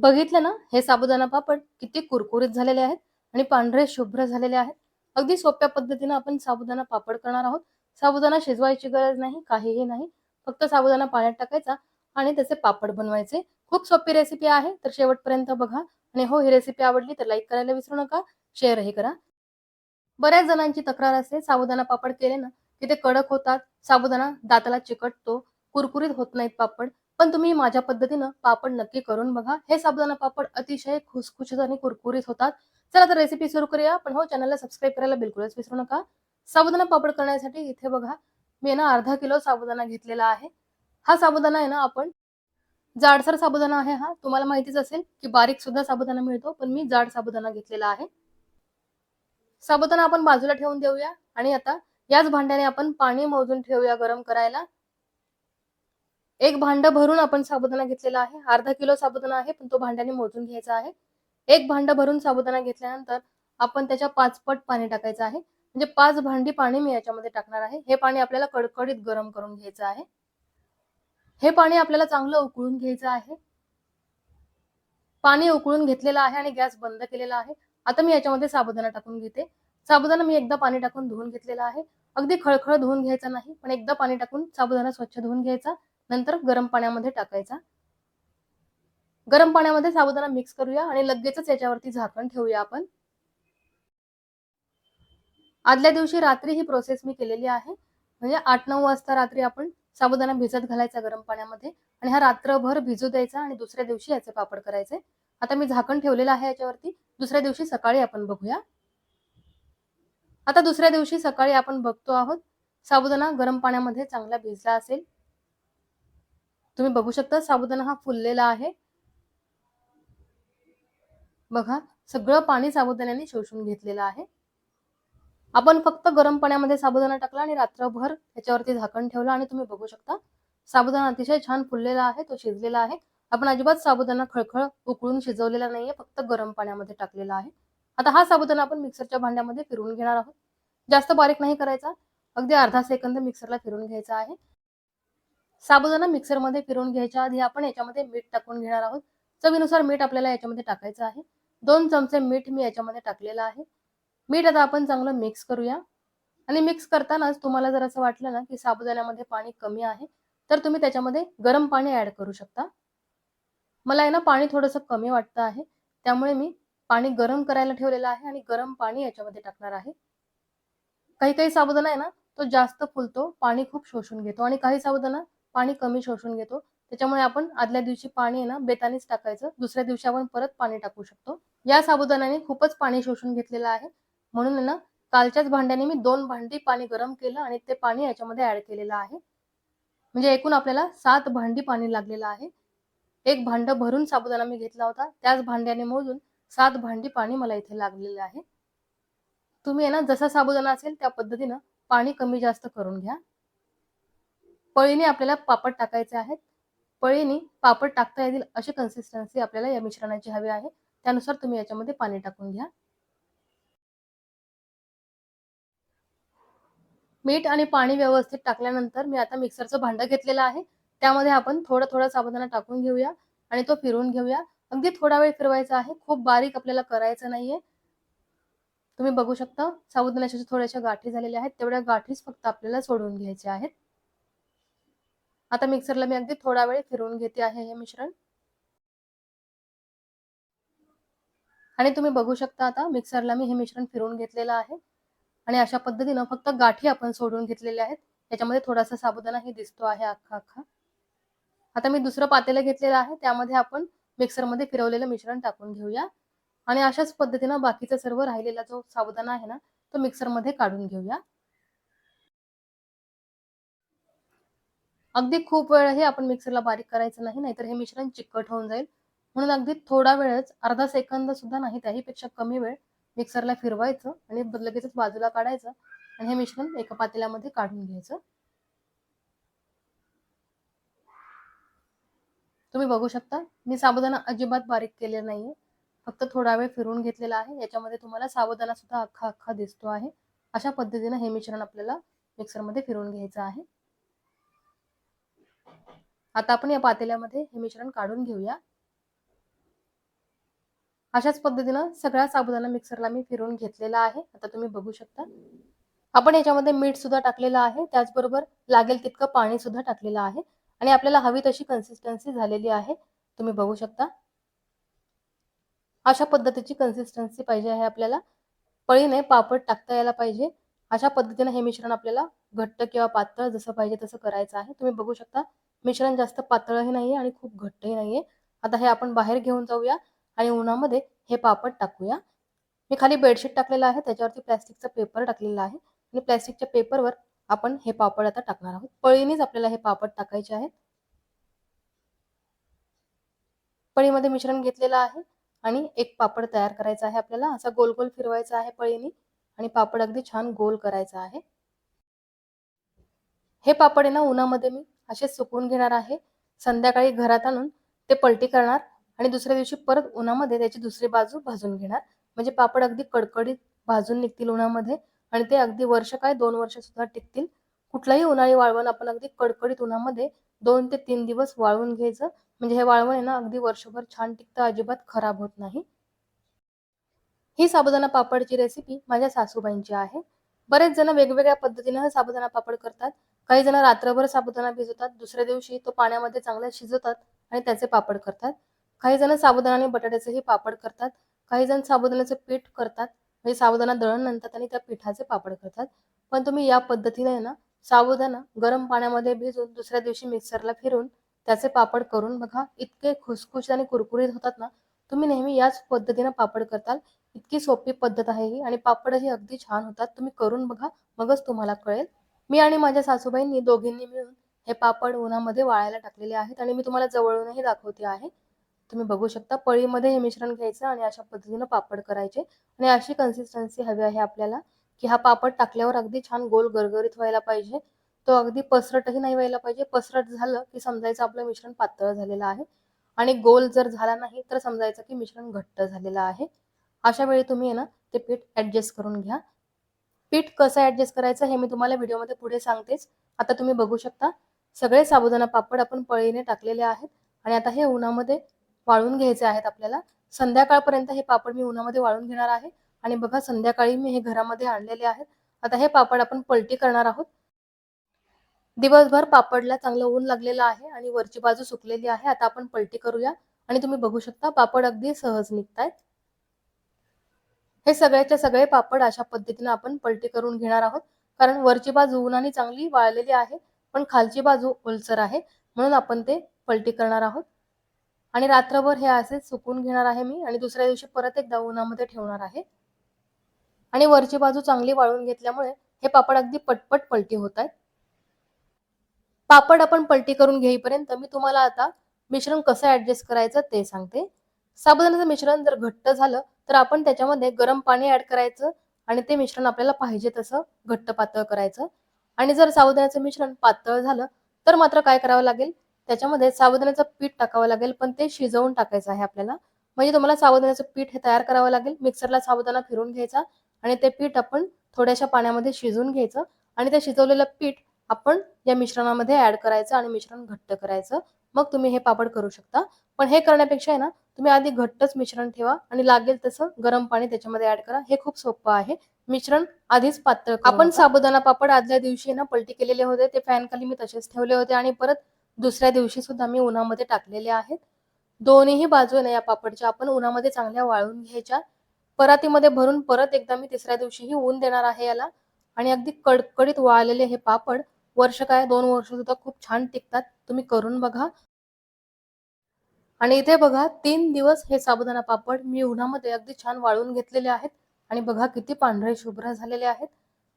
बघितलं ना हे साबुदाणा पापड किती कुरकुरीत झालेले आहेत आणि पांढरे शुभ्र झालेले आहेत. अगदी सोप्या पद्धतीनं आपण साबुदाणा पापड करणार आहोत. साबुदाणा शिजवायची गरज नाही काहीही नाही. फक्त साबुदाणा पाण्यात टाकायचा आणि त्याचे पापड बनवायचे. खूप सोपी रेसिपी आहे तर शेवटपर्यंत बघा. आणि हो ही रेसिपी आवडली तर लाईक करायला विसरू नका शेअरही करा. बऱ्याच जणांची तक्रार असते साबुदाणा पापड केले ना की ते कडक होतात. साबुदाणा दाताला चिकटतो कुरकुरीत होत नाहीत पापड. पण तुम्ही माझ्या पद्धतीनं पापड नक्की करून बघा. हे साबुदाणा पापड अतिशय खुसखुशीत आणि कुरकुरीत होतात. चला तर रेसिपी सुरू करूया. पण हो चॅनलला सबस्क्राईब करायला बिलकुलच विसरू नका. साबुदाणा पापड करण्यासाठी इथे बघा मी ना अर्धा किलो साबुदाणा घेतलेला आहे. हा साबुदाणा आहे ना आपण जाडसर साबुदाणा आहे हा. तुम्हाला माहितीच असेल की बारीक सुद्धा साबुदाणा मिळतो पण मी जाड साबुदाणा घेतलेला आहे. साबुदाणा आपण बाजूला ठेवून देऊया. आणि आता याच भांड्याने आपण पाणी मोजून ठेवूया गरम करायला. एक भांड भरून आपण साबुदाणा घेतलेला आहे. अर्धा किलो साबुदाणा आहे पण तो भांड्याने मोजून घ्यायचा आहे. एक भांड भरून साबुदाणा घेतल्यानंतर आपण त्याच्या पाच पट पाणी टाकायचं आहे. म्हणजे पाच भांडी पाणी मी याच्यामध्ये टाकणार आहे. हे पाणी आपल्याला कडकडीत गरम करून घ्यायचं आहे. हे पाणी आपल्याला चांगलं उकळून घ्यायचं आहे. पाणी उकळून घेतलेलं आहे आणि गॅस बंद केलेला आहे. आता मी याच्यामध्ये साबुदाणा टाकून घेते. साबुदाणा मी एकदा पाणी टाकून धुवून घेतलेला आहे. अगदी खळखळ धुवून घ्यायचा नाही पण एकदा पाणी टाकून साबुदाणा स्वच्छ धुवून घ्यायचा. नंतर गरम पाण्यामध्ये टाकायचा. गरम पाण्यामध्ये साबुदाणा मिक्स करूया आणि लगेचच याच्यावरती झाकण ठेवूया आपण. आदल्या दिवशी रात्री ही प्रोसेस मी केलेली आहे. म्हणजे आठ नऊ वाजता रात्री आपण साबुदाणा भिजत घालायचा गरम पाण्यामध्ये आणि हा रात्रभर भिजू द्यायचा आणि दुसऱ्या दिवशी याचे पापड करायचे. आता मी झाकण ठेवलेलं आहे याच्यावरती. दुसऱ्या दिवशी सकाळी आपण बघूया. आता दुसऱ्या दिवशी सकाळी आपण बघतो आहोत. साबुदाणा गरम पाण्यामध्ये चांगला भिजला असेल. तुम्ही बघू शकता साबुदाणा हा फुललेला आहे. बघा सगळं पाणी साबुदाण्याने शोषून घेतलेलं आहे. आपण फक्त गरम पाण्यामध्ये साबुदाणा टाकला आणि रात्रभर त्याच्यावरती झाकण ठेवलं आणि तुम्ही बघू शकता साबुदाणा अतिशय छान फुललेला आहे तो शिजलेला आहे. आपण अजिबात साबुदाणा खळखळ उकळून शिजवलेला नाहीये फक्त गरम पाण्यामध्ये टाकलेला आहे. आता हा साबुदाणा आपण मिक्सरच्या भांड्यामध्ये फिरवून घेणार आहोत. जास्त बारीक नाही करायचा अगदी अर्धा सेकंद मिक्सरला फिरून घ्यायचा आहे. साबुदाणा मिक्सरमध्ये फिरवून घ्यायच्या आधी आपण याच्यामध्ये मीठ टाकून घेणार आहोत. चवीनुसार मीठ आपल्याला याच्यामध्ये टाकायचं आहे. दोन चमचे मीठ मी याच्यामध्ये टाकलेलं आहे. मीठ आता आपण चांगलं मिक्स करूया. आणि मिक्स करतानाच तुम्हाला जर असं वाटलं ना की साबुदाण्यामध्ये पाणी कमी आहे तर तुम्ही त्याच्यामध्ये गरम पाणी ऍड करू शकता. मला आहे ना पाणी थोडंसं कमी वाटतं आहे. त्यामुळे मी पाणी गरम करायला ठेवलेलं आहे आणि गरम पाणी याच्यामध्ये टाकणार आहे. काही काही साबुदाणा आहे ना तो जास्त फुलतो पाणी खूप शोषून घेतो. आणि काही साबुदाणा पाणी कमी शोषून घेतो. त्याच्यामुळे आपण आदल्या दिवशी पाणी आहे ना बेतानीच टाकायचं. दुसऱ्या दिवशी आपण परत पाणी टाकू शकतो. या साबुदाण्याने खूपच पाणी शोषून घेतलेलं आहे. म्हणून ना कालच्याच भांड्याने मी दोन भांडी पाणी गरम केलं आणि ते पाणी याच्यामध्ये ऍड केलेलं आहे. म्हणजे एकूण आपल्याला सात भांडी पाणी लागलेलं आहे. एक भांड भरून साबुदाणा मी घेतला होता. त्याच भांड्याने मोजून सात भांडी पाणी मला इथे लागलेलं आहे. तुम्ही आहे ना जसा साबुदाणा असेल त्या पद्धतीनं पाणी कमी जास्त करून घ्या. पळीने आपल्याला पापड टाकायचे आहेत. पळीने पापड टाकता येतील अशी कन्सिस्टन्सी आपल्याला या मिश्रणाची हवी आहे. त्यानुसार तुम्ही याच्यामध्ये पाणी टाकून घ्या. मीठ आणि पाणी व्यवस्थित टाकल्यानंतर मी आता मिक्सरचं भांडं घेतलेलं आहे. त्यामध्ये आपण थोडं थोडं साबुदाणा टाकून घेऊया आणि तो फिरवून घेऊया. अगदी थोडा वेळ फिरवायचा आहे. खूप बारीक आपल्याला करायचं नाहीये. तुम्ही बघू शकता साबुदाण्याच्या थोड्याशा गाठी झालेल्या आहेत तेवढ्या गाठीच फक्त आपल्याला सोडून घ्यायच्या आहेत. आता मिक्सरला मी अगदी थोडा वेळ फिरवून घेते आहे हे मिश्रण. आणि तुम्ही बघू शकता आता मिक्सरला मी हे मिश्रण फिरवून घेतलेलं आहे. आणि अशा पद्धतीनं फक्त गाठी आपण सोडून घेतलेल्या आहेत. त्याच्यामध्ये थोडासा साबुदाणाही दिसतो आहे अख्खा अख्खा. आता मी दुसरं पातेलं घेतलेलं आहे. त्यामध्ये आपण मिक्सरमध्ये फिरवलेलं मिश्रण टाकून घेऊया. आणि अशाच पद्धतीनं बाकीचा सर्व राहिलेला जो साबुदाणा आहे ना तो मिक्सरमध्ये काढून घेऊया. अगदी खूप वेळ हे आपण मिक्सरला बारीक करायचं नाही नाहीतर हे मिश्रण चिकट होऊन जाईल. म्हणून अगदी थोडा वेळच अर्धा सेकंद सुद्धा नाही त्याहीपेक्षा कमी वेळ मिक्सरला फिरवायचं आणि लगेचच बाजूला काढायचं आणि हे मिश्रण एका पातेल्यामध्ये काढून घ्यायचं. तुम्ही बघू शकता मी साबुदाणा अजिबात बारीक केलेला नाहीये. फक्त थोडा वेळ फिरवून घेतलेला आहे. याच्यामध्ये तुम्हाला साबुदाणा सुद्धा अख्खा अख्खा दिसतो आहे. अशा पद्धतीने हे मिश्रण आपल्याला मिक्सरमध्ये फिरवून घ्यायचं आहे. आता आपण या पातेल्यामध्ये हे मिश्रण काढून घेऊया. अशाच पद्धतीनं सगळा साबुदाणा मिक्सरला मी फिरवून घेतलेला आहे. आता तुम्ही बघू शकता. आपण याच्यामध्ये मीठ सुद्धा टाकलेलं आहे. त्याचबरोबर लागेल तितकं पाणी सुद्धा टाकलेलं आहे. आणि आपल्याला हवी तशी कन्सिस्टन्सी झालेली आहे. तुम्ही बघू शकता. अशा पद्धतीची कन्सिस्टन्सी पाहिजे आहे आपल्याला. पळीने पापड टाकता यायला पाहिजे. अशा पद्धतीने हे मिश्रण आपल्याला घट्ट किंवा पातळ जसं पाहिजे तसं करायचं आहे. तुम्ही बघू शकता. मिश्रण जास्त पातळही नाहीये आणि खूप घट्टही नाहीये. आता हे आपण बाहेर घेऊन जाऊया आणि उन्हामध्ये हे पापड टाकूया. मी खाली बेडशीट टाकलेलं आहे त्याच्यावरती प्लॅस्टिकचा पेपर टाकलेला आहे. आणि प्लॅस्टिकच्या पेपरवर आपण हे पापड आता टाकणार आहोत. पळीनेच आपल्याला हे पापड टाकायचे आहेत. पळीमध्ये मिश्रण घेतलेलं आहे आणि एक पापड तयार करायचा आहे आपल्याला. असा गोल गोल फिरवायचा आहे पळीने आणि पापड अगदी छान गोल करायचा आहे. हे पापड आहे ना उन्हामध्ये मी असे सुकवून घेणार आहे. संध्याकाळी घरात आणून ते पलटी करणार आणि दुसऱ्या दिवशी परत उन्हामध्ये त्याची दुसरी बाजू भाजून घेणार. म्हणजे पापड अगदी कडकडीत भाजून निघतील उन्हामध्ये आणि ते अगदी वर्ष काय दोन वर्ष सुद्धा टिकतील. कुठलाही उन्हाळी वाळवण आपण अगदी कडकडीत उन्हामध्ये दोन ते तीन दिवस वाळवून घ्यायचं. म्हणजे हे वाळवण आहे ना अगदी वर्षभर छान टिकतं अजिबात खराब होत नाही. ही साबुदाणा पापडची रेसिपी माझ्या सासूबाईंची आहे. बरेच जण वेगवेगळ्या पद्धतीने हा साबुदाणा पापड करतात. काही जण रात्रभर साबुदाणा भिजवतात दुसऱ्या दिवशी तो पाण्यामध्ये चांगला शिजवतात आणि त्याचे पापड करतात. काही जण साबुदाणा आणि बटाट्याचेही पापड करतात. काही जण साबुदाण्याचं पीठ करतात. म्हणजे साबुदाणा दळण नंतर आणि त्या पिठाचे पापड करतात. पण तुम्ही या पद्धतीने ना साबुदाणा गरम पाण्यामध्ये भिजून दुसऱ्या दिवशी मिक्सरला फिरून त्याचे पापड करून बघा इतके खुसखुशीत आणि कुरकुरीत होतात ना तुम्ही नेहमी याच पद्धतीने पापड करताल. इतकी सोपी पद्धत आहे ही आणि पापडही अगदी छान होतात. तुम्ही करून बघा मगच तुम्हाला कळेल. मी आणि माझ्या सासूबाईंनी दोघींनी मिळून हे पापड उन्हामध्ये वाळायला टाकलेले आहेत आणि मी तुम्हाला जवळूनही दाखवते आहे. तुम्ही बघू शकता पळीमध्ये हे मिश्रण घ्यायचं आणि अशा पद्धतीनं पापड करायचे आणि अशी कन्सिस्टन्सी हवी आहे आपल्याला की हा पापड टाकल्यावर अगदी छान गोल गरगरीत व्हायला पाहिजे. तो अगदी पसरटही नाही व्हायला पाहिजे. पसरट झालं की समजायचं आपलं मिश्रण पातळ झालेलं आहे आणि गोल जर झाला नाही तर समजायचं की मिश्रण घट्ट झालेलं आहे. अशा वेळी तुम्ही आहे ना ते पीठ ऍडजस्ट करून घ्या. पीठ कसं ऍडजस्ट करायचं हे मी तुम्हाला व्हिडिओमध्ये पुढे सांगतेच. आता तुम्ही बघू शकता सगळे साबुदाणा पापड आपण पळीने टाकलेले आहेत आणि आता हे उन्हामध्ये वाळून घ्यायचे आहेत आपल्याला. संध्याकाळपर्यंत हे पापड मी उन्हामध्ये वाळून घेणार आहे आणि बघा संध्याकाळी मी हे घरामध्ये आणलेले आहेत. आता हे पापड आपण पलटी करणार आहोत. दिवसभर पापडला चांगलं ऊन लागलेलं आहे आणि वरची बाजू सुकलेली आहे. आता आपण पलटी करूया आणि तुम्ही बघू शकता पापड अगदी सहज निघतायत. हे सगळ्याचे सगळे पापड अशा पद्धतीने आपण पलटी करून घेणार आहोत. कारण वरची बाजू उन्हाने चांगली वाळलेली आहे पण खालची बाजू ओलसर आहे. म्हणून आपण ते पलटी करणार आहोत. आणि रात्रभर हे असे सुकून घेणार आहे मी आणि दुसऱ्या दिवशी परत एकदा उन्हामध्ये ठेवणार आहे. आणि वरची बाजू चांगली वाळून घेतल्यामुळे हे पापड अगदी पटपट पलटी होत आहेत. पापड आपण पलटी करून घेईपर्यंत मी तुम्हाला आता मिश्रण कसं ऍडजस्ट करायचं ते सांगते. साबुदाण्याचं मिश्रण जर घट्ट झालं तर आपण त्याच्यामध्ये गरम पाणी ऍड करायचं आणि ते मिश्रण आपल्याला पाहिजे तसं घट्ट पातळ करायचं. आणि जर साबुदाण्याचं मिश्रण पातळ झालं तर मात्र काय करावं लागेल? त्याच्यामध्ये साबुदाण्याचं पीठ टाकावं लागेल पण ते शिजवून टाकायचं आहे आपल्याला. म्हणजे तुम्हाला साबुदाण्याचं पीठ हे तयार करावं लागेल. मिक्सरला साबुदाणा फिरून घ्यायचा आणि ते पीठ आपण थोड्याशा पाण्यामध्ये शिजवून घ्यायचं. आणि ते शिजवलेलं पीठ आपण या मिश्रणामध्ये ऍड करायचं आणि मिश्रण घट्ट करायचं. मग तुम्ही हे पापड करू शकता. पण हे करण्यापेक्षा आहे ना तुम्ही आधी घट्टच मिश्रण ठेवा आणि लागेल तसं गरम पाणी त्याच्यामध्ये ऍड करा. हे खूप सोपं आहे. मिश्रण आधीच पातळ आपण साबुदाणा पापड आदल्या दिवशी ना पलटी केलेले होते. ते फॅन खाली मी तसेच ठेवले होते आणि परत दुसऱ्या दिवशी सुद्धा मी उन्हामध्ये टाकलेले आहेत. दोन्हीही बाजू ना या पापडच्या. आपण उन्हामध्ये चांगल्या वाळून घ्यायच्या. परातीमध्ये भरून परत एकदा मी तिसऱ्या दिवशीही ऊन देणार आहे याला. आणि अगदी कडकडीत वाळलेले हे पापड वर्ष काय दोन वर्ष सुद्धा खूप छान टिकतात. तुम्ही करून बघा. आणि इथे बघा तीन दिवस हे साबुदाणा पापड मी उन्हामध्ये अगदी छान वाळून घेतलेले आहेत. आणि बघा किती पांढरे शुभ्र झालेले आहेत.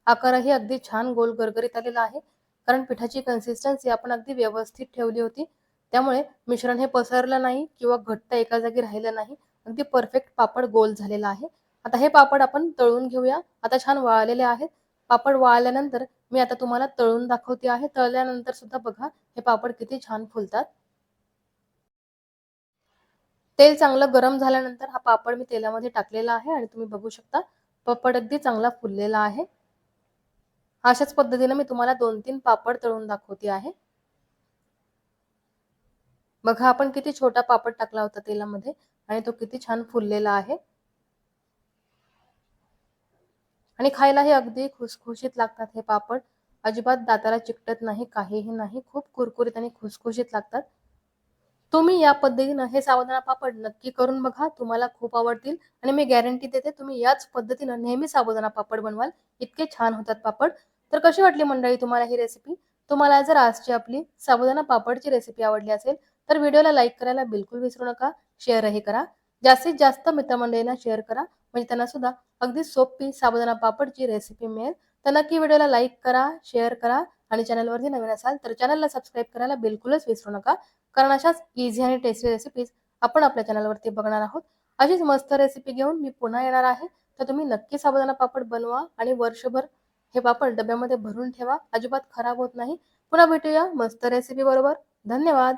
आकारही अगदी छान गोल गरगरीत आलेला आहे. कारण पिठाची कन्सिस्टन्सी आपण अगदी व्यवस्थित ठेवली होती. त्यामुळे मिश्रण हे पसरलं नाही किंवा घट्ट एका जागी राहिलं नाही. अगदी परफेक्ट पापड गोल झालेला आहे. आता हे पापड आपण तळून घेऊया. आता छान वाळलेले आहेत. पापड वाळल्यानंतर मी आता तुम्हाला तळून दाखवते आहे. तळल्यानंतर सुद्धा बघा हे पापड किती छान फुलतात. तेल चांगलं गरम झाल्यानंतर हा पापड मी तेलामध्ये टाकलेला आहे आणि तुम्ही बघू शकता पापड अगदी चांगला फुललेला आहे. अशाच पद्धतीने मी तुम्हाला दोन तीन पापड तळून दाखवते आहे. बघा आपण किती छोटा पापड टाकला होता तेलामध्ये आणि तो किती छान फुललेला आहे. आणि खायलाही अगदी खुसखुशीत लागतात हे पापड. अजिबात दाताला चिकटत नाही काहीही नाही खूप कुरकुरीत आणि खुसखुशीत लागतात. तुम्ही या पद्धतीनं हे साबुदाणा पापड नक्की करून बघा तुम्हाला खूप आवडतील. आणि मी गॅरंटी देते तुम्ही याच पद्धतीनं नेहमी साबुदाणा पापड बनवाल. इतके छान होतात पापड. तर कशी वाटली मंडळी तुम्हाला ही रेसिपी तुम्हाला जर आजची आपली साबुदाणा पापडची रेसिपी आवडली असेल तर व्हिडिओला लाईक करायला बिलकुल विसरू नका. शेअरही करा. जास्तीत जास्त मित्रमंडळींना शेअर करा. म्हणजे त्यांना सुद्धा अगदी सोपी साबुदाणा पापडची रेसिपी मिळेल. तर नक्की व्हिडिओला लाईक करा शेअर करा आणि चॅनलवरती नवीन असाल तर चॅनलला सबस्क्राईब करायला बिलकुलच विसरू नका. कारण अशाच इझी आणि टेस्टी रेसिपीज आपण आपल्या चॅनलवरती बघणार आहोत. अशीच मस्त रेसिपी घेऊन मी पुन्हा येणार आहे. तर तुम्ही नक्की साबुदाणा पापड बनवा आणि वर्षभर हे पापड डब्यामध्ये भरून ठेवा. अजिबात खराब होत नाही. पुन्हा भेटूया मस्त रेसिपी बरोबर. धन्यवाद.